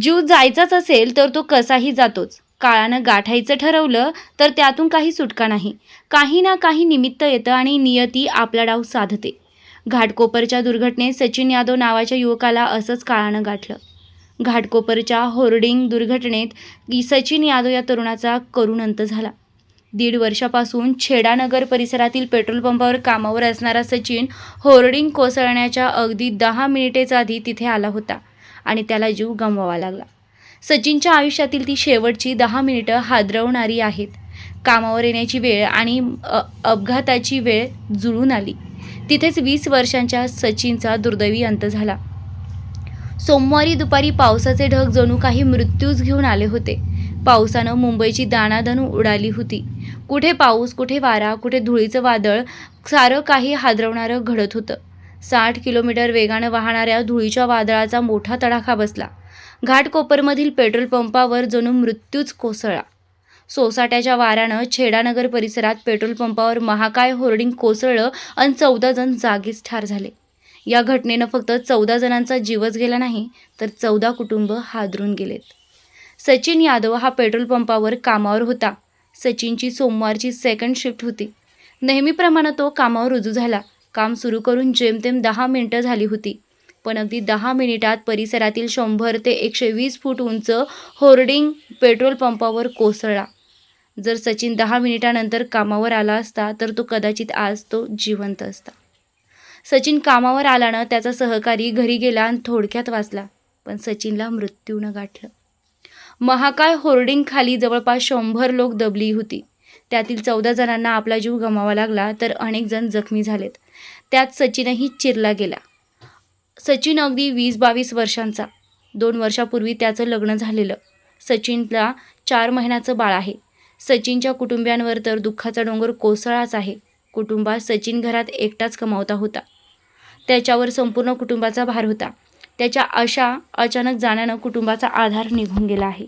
जीव जायचाच असेल तर तो कसाही जातोच. काळानं गाठायचं ठरवलं तर त्यातून काही सुटका नाही. काही ना काही निमित्त येतं आणि नियती आपला डाव साधते. घाटकोपरच्या दुर्घटनेत सचिन यादव नावाच्या युवकाला असंच काळानं गाठलं. घाटकोपरच्या होर्डिंग दुर्घटनेत सचिन यादव या तरुणाचा करुण अंत झाला. दीड वर्षापासून छेडानगर परिसरातील पेट्रोल पंपावर कामावर असणारा सचिन होर्डिंग कोसळण्याच्या अगदी दहा मिनिटेच्या आधी तिथे आला होता. आणि त्याला जीव गमवावा लागला. सचिनच्या आयुष्यातील ती शेवटची दहा मिनिटं हादरवणारी आहेत. कामावर येण्याची वेळ आणि अपघाताची वेळ जुळून आली. तिथेच वीस वर्षांच्या सचिनचा दुर्दैवी अंत झाला. सोमवारी दुपारी पावसाचे ढग जणू काही मृत्यूच घेऊन आले होते. पावसानं मुंबईची दाणादणू उडाली होती. कुठे पाऊस कुठे वारा कुठे धुळीचं वादळ सारं काही हादरवणारं घडत होतं. साठ किलोमीटर वेगानं वाहणाऱ्या धुळीच्या वादळाचा मोठा तडाखा बसला. घाटकोपरमधील पेट्रोल पंपावर जणू मृत्यूच कोसळला. सोसाट्याच्या वाऱ्यानं छेडानगर परिसरात पेट्रोल पंपावर महाकाय होर्डिंग कोसळलं आणि चौदा जण जागीच ठार झाले. या घटनेनं फक्त चौदा जणांचा जीवच गेला नाही तर चौदा कुटुंब हादरून गेलेत. सचिन यादव हा पेट्रोल पंपावर कामावर होता. सचिनची सोमवारची सेकंड शिफ्ट होती. नेहमीप्रमाणे तो कामावर रुजू झाला. काम सुरू करून जेमतेम दहा मिनिटं झाली होती. पण अगदी दहा मिनिटात परिसरातील शंभर ते एकशे वीस फूट उंच होर्डिंग पेट्रोल पंपावर कोसळला. जर सचिन दहा मिनिटानंतर कामावर आला असता तर तो कदाचित आज तो जिवंत असता. सचिन कामावर आल्यानं त्याचा सहकारी घरी गेला आणि थोडक्यात वाचला पण सचिनला मृत्यूनं गाठलं. महाकाय होर्डिंग खाली जवळपास शंभर लोक दबली होती. त्यातील चौदा जणांना आपला जीव गमावा लागला तर अनेक जण जखमी झालेत. त्यात सचिनही चिरला गेला. सचिन अगदी वीस बावीस वर्षांचा. दोन वर्षापूर्वी त्याचं लग्न झालेलं. सचिनला चार महिन्याचं बाळ आहे. सचिनच्या कुटुंबियांवर तर दुःखाचा डोंगर कोसळाच आहे. कुटुंबात सचिन घरात एकटाच कमावता होता. त्याच्यावर संपूर्ण कुटुंबाचा भार होता. त्याच्या अशा अचानक जाण्यानं कुटुंबाचा आधार निघून गेला आहे.